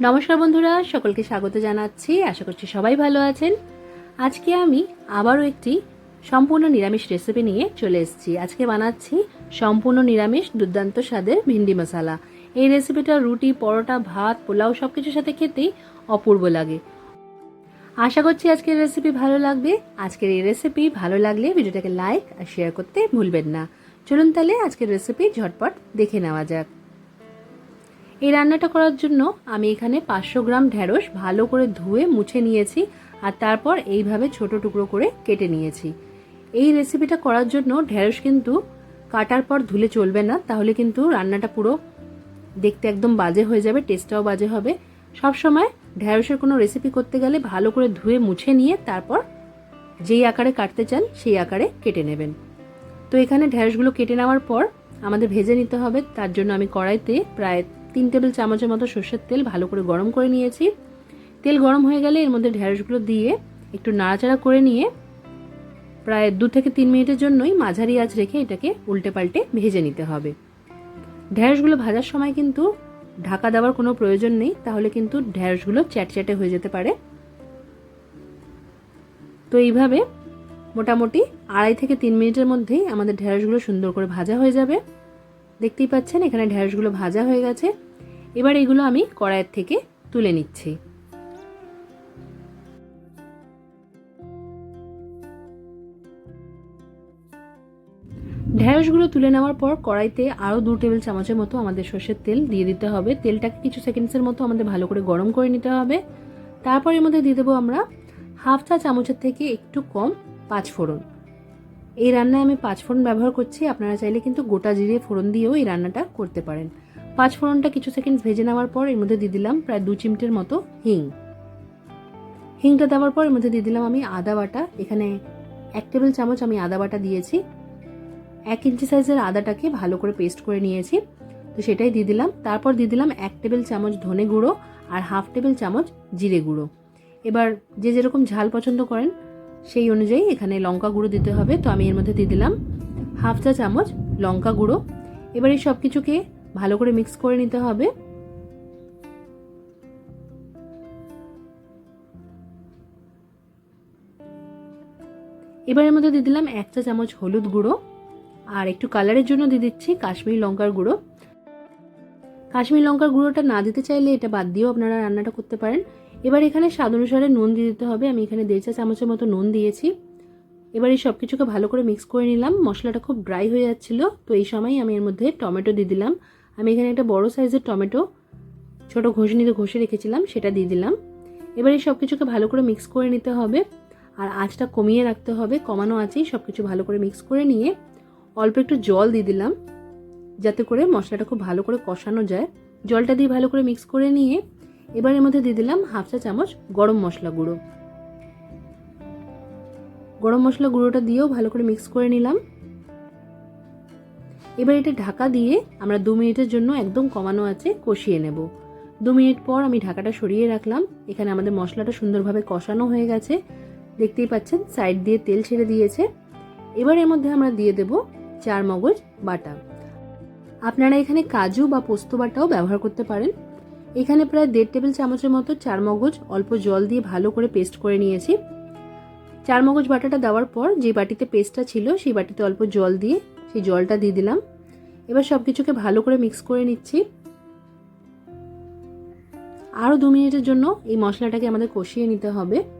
নমস্কার বন্ধুরা, সকলকে স্বাগত জানাচ্ছি। আশা করছি সবাই ভালো আছেন। আজকে আমি আবারও একটি সম্পূর্ণ নিরামিষ রেসিপি নিয়ে চলে এসেছি। আজকে বানাচ্ছি সম্পূর্ণ নিরামিষ দুর্দান্ত স্বাদের ভিন্ডি মশালা। এই রেসিপিটা রুটি, পরোটা, ভাত, পোলাও সব কিছুর সাথে খেতেই অপূর্ব লাগে। আশা করছি আজকের রেসিপি ভালো লাগবে। আজকের এই রেসিপি ভালো লাগলে ভিডিওটাকে লাইক আর শেয়ার করতে ভুলবেন না। চলুন তাহলে আজকের রেসিপি ঝটপট দেখে নেওয়া যাক। এই রান্নাটা করার জন্য আমি এখানে পাঁচশো গ্রাম ঢ্যাঁড়স ভালো করে ধুয়ে মুছে নিয়েছি আর তারপর এইভাবে ছোট টুকরো করে কেটে নিয়েছি। এই রেসিপিটা করার জন্য ঢ্যাঁড়স কিন্তু কাটার পর ধুলে চলবে না, তাহলে কিন্তু রান্নাটা পুরো দেখতে একদম বাজে হয়ে যাবে টেস্টটাও বাজে হবে। সব সময় ঢ্যাঁড়সের কোনো রেসিপি করতে গেলে ভালো করে ধুয়ে মুছে নিয়ে তারপর যেই আকারে কাটতে চান সেই আকারে কেটে নেবেন। তো এখানে ঢ্যাঁড়সগুলো কেটে নেওয়ার পর আমাদের ভেজে নিতে হবে। তার জন্য আমি কড়াইতে প্রায় তিন টেবিল চামচের মতো সর্ষের তেল ভালো করে গরম করে নিয়েছি। তেল গরম হয়ে গেলে এর মধ্যে ঢ্যাঁড়সগুলো দিয়ে একটু নাড়াচাড়া করে নিয়ে প্রায় দু থেকে তিন মিনিটের জন্যই মাঝারি আঁচ রেখে এটাকে উল্টে পাল্টে ভেজে নিতে হবে। ঢ্যাঁড়সগুলো ভাজার সময় কিন্তু ঢাকা দেওয়ার কোনো প্রয়োজন নেই, তাহলে কিন্তু ঢ্যাঁড়সগুলো চ্যাটচ্যাটে হয়ে যেতে পারে। তো এইভাবে মোটামুটি আড়াই থেকে তিন মিনিটের মধ্যেই আমাদের ঢ্যাঁড়সগুলো সুন্দর করে ভাজা হয়ে যাবে। দেখতেই পাচ্ছেন, এখানে ঢ্যাঁড়সগুলো ভাজা হয়ে গেছে। এবার এগুলো আমি কড়াইয়ের থেকে তুলে নিচ্ছি। ঢ্যাঁড়সগুলো তুলে নেওয়ার পর কড়াইতে আরও দু টেবিল চামচের মতো আমাদের সর্ষের তেল দিয়ে দিতে হবে। তেলটাকে কিছু সেকেন্ডসের মতো আমাদের ভালো করে গরম করে নিতে হবে। তারপর এর মধ্যে দিয়ে দেবো আমরা হাফ চা চামচের থেকে একটু কম পাঁচ ফোড়ন এই রান্নায় আমি পাঁচ ফোড়ন ব্যবহার করছি, আপনারা চাইলে কিন্তু গোটা জিরে ফোড়ন দিয়েও এই রান্নাটা করতে পারেন। পাঁচ ফোড়নটা কিছু সেকেন্ড ভেজে নেওয়ার পর এর মধ্যে দিয়ে দিলাম প্রায় দু চিমটের মতো হিং। হিংটা দেওয়ার পর এর মধ্যে দিয়ে দিলাম আমি আদা বাটা। এখানে এক টেবিল চামচ আমি আদা বাটা দিয়েছি। এক ইঞ্চি সাইজের আদাটাকে ভালো করে পেস্ট করে নিয়েছি। তো সেটাই দিয়ে দিলাম। তারপর দিয়ে দিলাম এক টেবিল চামচ ধনে গুঁড়ো আর হাফ টেবিল চামচ জিরে গুঁড়ো। এবার যে যেরকম ঝাল পছন্দ করেন সেই অনুযায়ী এখানে লঙ্কা গুঁড়ো দিতে হবে। তো আমি এর মধ্যে দিয়ে দিলাম হাফ চা চামচ লঙ্কা গুঁড়ো। এবার এই সব কিছুকে ভালো করে মিক্স করে নিতে হবে। এবার এর মধ্যে দিয়ে দিলাম এক চা চামচ হলুদ গুঁড়ো। আর একটু কালারের জন্য দিয়ে দিচ্ছি কাশ্মীরি লঙ্কার গুঁড়ো। কাশ্মীরি লঙ্কার গুঁড়োটা না দিতে চাইলে এটা বাদ দিয়েও আপনারা রান্নাটা করতে পারেন। এবার এখানে স্বাদ অনুসারে নুন দিয়ে দিতে হবে। আমি এখানে দেড় চা চামচের মতো নুন দিয়েছি। এবার এই সব কিছুকে ভালো করে মিক্স করে নিলাম। মশলাটা খুব ড্রাই হয়ে যাচ্ছিল, তো এই সময় আমি এর মধ্যে টমেটো দিয়ে দিলাম। আমি এখানে একটা বড় সাইজের টমেটো, ছোট ঘষনিতে ঘষে রেখেছিলাম, সেটা দিয়ে দিলাম। এবার এই সব কিছুকে ভালো করে মিক্স করে নিতে হবে। আর আঁচটা কমিয়ে রাখতে হবে, কমানো আছেই সব কিছু ভালো করে মিক্স করে নিয়ে অল্প একটু জল দিয়ে দিলাম, যাতে করে মশলাটা খুব ভালো করে কষানো যায়। জলটা দিয়ে ভালো করে মিক্স করে নিয়ে এবার এর মধ্যে দিয়ে দিলাম হাফ চা চামচ গরম মশলা গুঁড়ো। গরম মশলা গুঁড়োটা দিয়েও ভালো করে মিক্স করে নিলাম। এবার এটা ঢাকা দিয়ে আমরা দু মিনিটের জন্য একদম কমানো আছে কষিয়ে নেব। দু মিনিট পর আমি ঢাকাটা সরিয়ে রাখলাম। এখানে আমাদের মশলাটা সুন্দরভাবে কষানো হয়ে গেছে। দেখতেই পাচ্ছেন সাইড দিয়ে তেল ছেড়ে দিয়েছে। এবার এর মধ্যে আমরা দিয়ে দেব চার মগজ বাটা। আপনারা এখানে কাজু বা পোস্ত বাটাও ব্যবহার করতে পারেন। এখানে প্রায় দেড় টেবিল চামচের মতো চার মগজ অল্প জল দিয়ে ভালো করে পেস্ট করে নিয়েছি। চার মগজ বাটাটা দেওয়ার পর যে বাটিতে পেস্টটা ছিল সেই বাটিতে অল্প জল দিয়ে সেই জলটা দিয়ে দিলাম। এবার সব কিছুকে ভালো করে মিক্স করে নিচ্ছি। আরও দু মিনিটের জন্য এই মশলাটাকে আমাদের কষিয়ে নিতে হবে।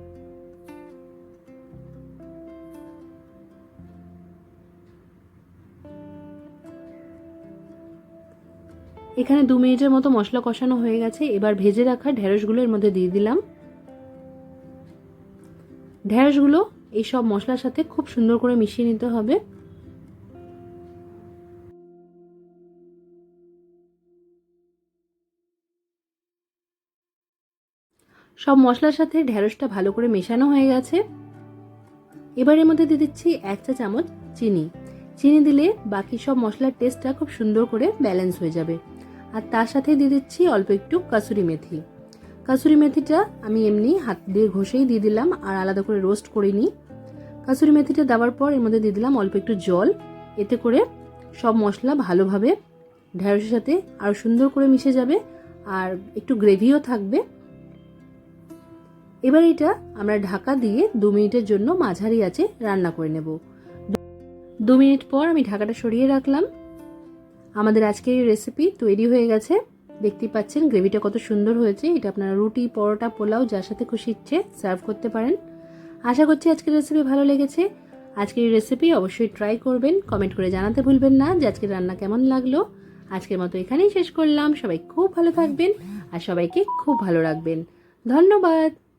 এখানে দু মিনিটের মতো মশলা কষানো হয়ে গেছে। এবার ভেজে রাখা ঢেঁড়সগুলো এর মধ্যে দিয়ে দিলাম। ঢেঁড়সগুলো এই সব মশলার সাথে খুব সুন্দর করে মিশিয়ে নিতে হবে। সব মশলার সাথে ঢেঁড়সটা ভালো করে মেশানো হয়ে গেছে। এবার এর মধ্যে দিয়ে দিচ্ছি এক চা চামচ চিনি। চিনি দিলে বাকি সব মশলার টেস্টটা খুব সুন্দর করে ব্যালেন্স হয়ে যাবে। আর তার সাথে দিয়ে দিচ্ছি অল্প একটু কাসুরি মেথি। কাসুরি মেথিটা আমি এমনি হাত দিয়ে ঘষেই দিয়ে দিলাম আর আলাদা করে রোস্ট করিনি কাসুরি মেথিটা দেওয়ার পর এর মধ্যে দিয়ে দিলাম অল্প একটু জল। এতে করে সব মশলা ভালোভাবে ঢ্যাঁড়সের সাথে আরও সুন্দর করে মিশে যাবে আর একটু গ্রেভিও থাকবে। এবার এটা আমরা ঢাকা দিয়ে দু মিনিটের জন্য মাঝারি আছে রান্না করে নেব। দু মিনিট পর আমি ঢাকাটা সরিয়ে রাখলাম। আমাদের আজকের এই রেসিপি তৈরি হয়ে গেছে। দেখতেই পাচ্ছেন গ্রেভিটা কত সুন্দর হয়েছে। এটা আপনারা রুটি, পরোটা, পোলাও, যার সাথে খুশি ইচ্ছে সার্ভ করতে পারেন। আশা করছি আজকের রেসিপি ভালো লেগেছে। আজকের এই রেসিপি অবশ্যই ট্রাই করবেন। কমেন্ট করে জানাতে ভুলবেন না যে আজকের রান্না কেমন লাগল। আজকের মতো এখানেই শেষ করলাম। সবাই খুব ভালো থাকবেন আর সবাইকে খুব ভালো রাখবেন। ধন্যবাদ।